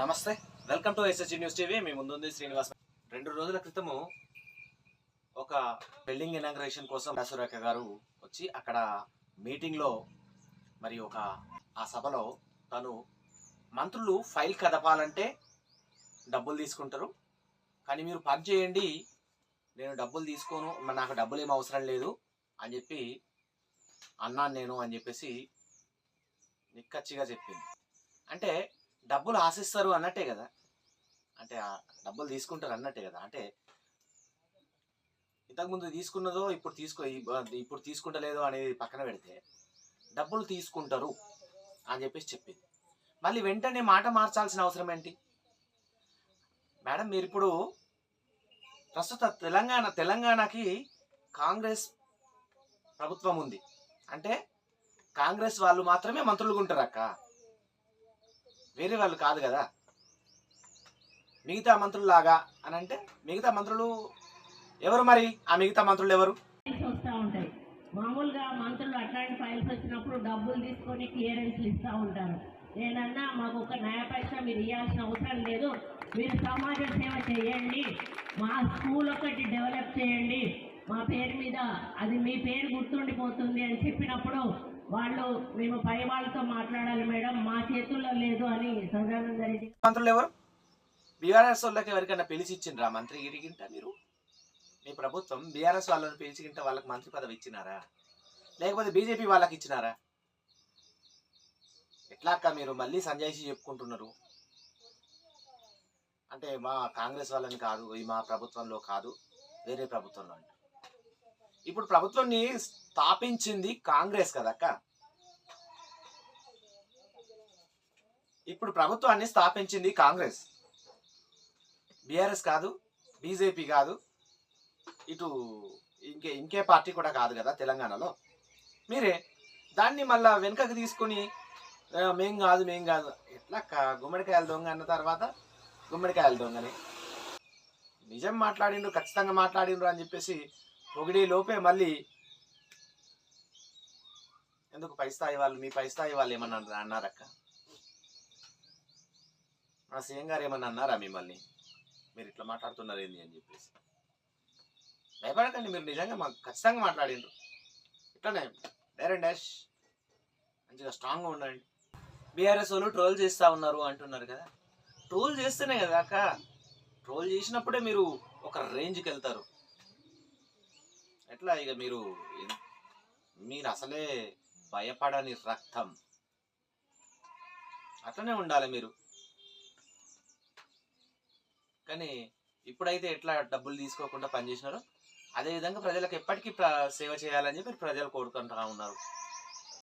నమస్తే. Welcome to SSG news TV మీ ముందుంది శ్రీనివాస్. రెండు రోజుల క్రితము ఒక బిల్డింగ్ ఇనాగ్రేషన్ కోసం దాసురేఖ గారు వచ్చి అక్కడ మీటింగ్లో మరి ఒక ఆ సభలో తను మంత్రులు ఫైల్ కదపాలంటే డబ్బులు తీసుకుంటారు. కానీ మీరు పార్క్ చేయండి నేను డబ్బులు తీసుకోను మరి నాకు డబ్బులు ఏం అవసరం లేదు అని చెప్పి అన్నాను నేను అని చెప్పేసి నిక్కచ్చిగా చెప్పింది. అంటే డబ్బులు ఆశిస్తారు అన్నట్టే కదా. అంటే డబ్బులు తీసుకుంటారు అన్నట్టే కదా. అంటే ఇంతకుముందు తీసుకున్నదో ఇప్పుడు తీసుకో ఇప్పుడు తీసుకుంటలేదో అనేది పక్కన పెడితే డబ్బులు తీసుకుంటారు అని చెప్పేసి చెప్పింది. మళ్ళీ వెంటనే మాట మార్చాల్సిన అవసరం ఏంటి? మేడం మీరు ఇప్పుడు ప్రస్తుత తెలంగాణ తెలంగాణకి కాంగ్రెస్ ప్రభుత్వం ఉంది. అంటే కాంగ్రెస్ వాళ్ళు మాత్రమే మంత్రులుగా ఉంటారు అక్క వేరే వాళ్ళు కాదు కదా. మిగతా మంత్రుల్లాగా అని అంటే మిగతా మంత్రులు ఎవరు మరి? ఆ మిగతా మంత్రులు ఎవరు? వస్తూ ఉంటాయి. మామూలుగా మంత్రులు అట్లాంటి ఫైల్స్ వచ్చినప్పుడు డబ్బులు తీసుకొని క్లియరెన్స్లు ఇస్తూ ఉంటారు. నేనన్నా మాకు ఒక న్యాయపక్ష మీరు ఇవ్వాల్సిన అవసరం లేదు. మీరు సమాజ సేవ చేయండి. మా స్కూల్ ఒకటి డెవలప్ చేయండి. మా పేరు మీద అది మీ పేరు గుర్తుండిపోతుంది అని చెప్పినప్పుడు వాళ్ళు మేము పై వాళ్ళతో మాట్లాడాలి మేడం మా చేతుల్లో లేదు అని సదానంద రెడ్డి. మంత్రులు ఎవరు? బీఆర్ఎస్ వాళ్ళకి ఎవరికైనా పిలిచి ఇచ్చిండ్రా? మంత్రి గిరిగింట మీరు? మీ ప్రభుత్వం బీఆర్ఎస్ వాళ్ళని పిలిచిగింట వాళ్ళకి మంత్రి పదవి ఇచ్చినారా? లేకపోతే బీజేపీ వాళ్ళకి ఇచ్చినారా? ఎట్లా అక్క మీరు మళ్ళీ సంజయ్సి చెప్పుకుంటున్నారు? అంటే మా కాంగ్రెస్ వాళ్ళని కాదు మా ప్రభుత్వంలో కాదు వేరే ప్రభుత్వంలో అంట. ఇప్పుడు ప్రభుత్వాన్ని స్థాపించింది కాంగ్రెస్ కదక్క? ఇప్పుడు ప్రభుత్వాన్ని స్థాపించింది కాంగ్రెస్. బీఆర్ఎస్ కాదు బీజేపీ కాదు ఇటు ఇంకే ఇంకే పార్టీ కూడా కాదు కదా తెలంగాణలో. మీరే దాన్ని మళ్ళా వెనుకకు తీసుకొని మేం కాదు మేం కాదు ఎట్లా గుమ్మడికాయలు గుమ్మడికాయల దొంగ అన్న తర్వాత గుమ్మడికాయల దొంగని నిజం మాట్లాడిండ్రు ఖచ్చితంగా మాట్లాడిండ్రు అని చెప్పేసి పొగిడి లోపే మళ్ళీ ఎందుకు పై స్థాయి వాళ్ళు మీ పై స్థాయి వాళ్ళు ఏమన్నా అన్నారక్క? మా సీఎం గారు ఏమన్నా అన్నారా మిమ్మల్ని? మీరు ఇట్లా మాట్లాడుతున్నారు ఏంది అని చెప్పేసి. భయపడకండి మీరు నిజంగా మాకు ఖచ్చితంగా మాట్లాడిండ్రు. ఇట్లానే డైరెక్ట్ డాష్. మంచిగా స్ట్రాంగ్గా ఉండండి. బీఆర్ఎస్ వాళ్ళు ట్రోల్ చేస్తూ ఉన్నారు అంటున్నారు కదా. ట్రోల్ చేస్తేనే కదా అక్క. ట్రోల్ చేసినప్పుడే మీరు ఒక రేంజ్కి వెళ్తారు. ఎట్లా ఇక మీరు మీరు అసలే భయపడని రక్తం. అట్లనే ఉండాలి మీరు. కానీ ఇప్పుడైతే ఎట్లా డబ్బులు తీసుకోకుండా పనిచేసినారో అదే విధంగా ప్రజలకు ఎప్పటికీ సేవ చేయాలని చెప్పి ప్రజలు కోరుకుంటా ఉన్నారు.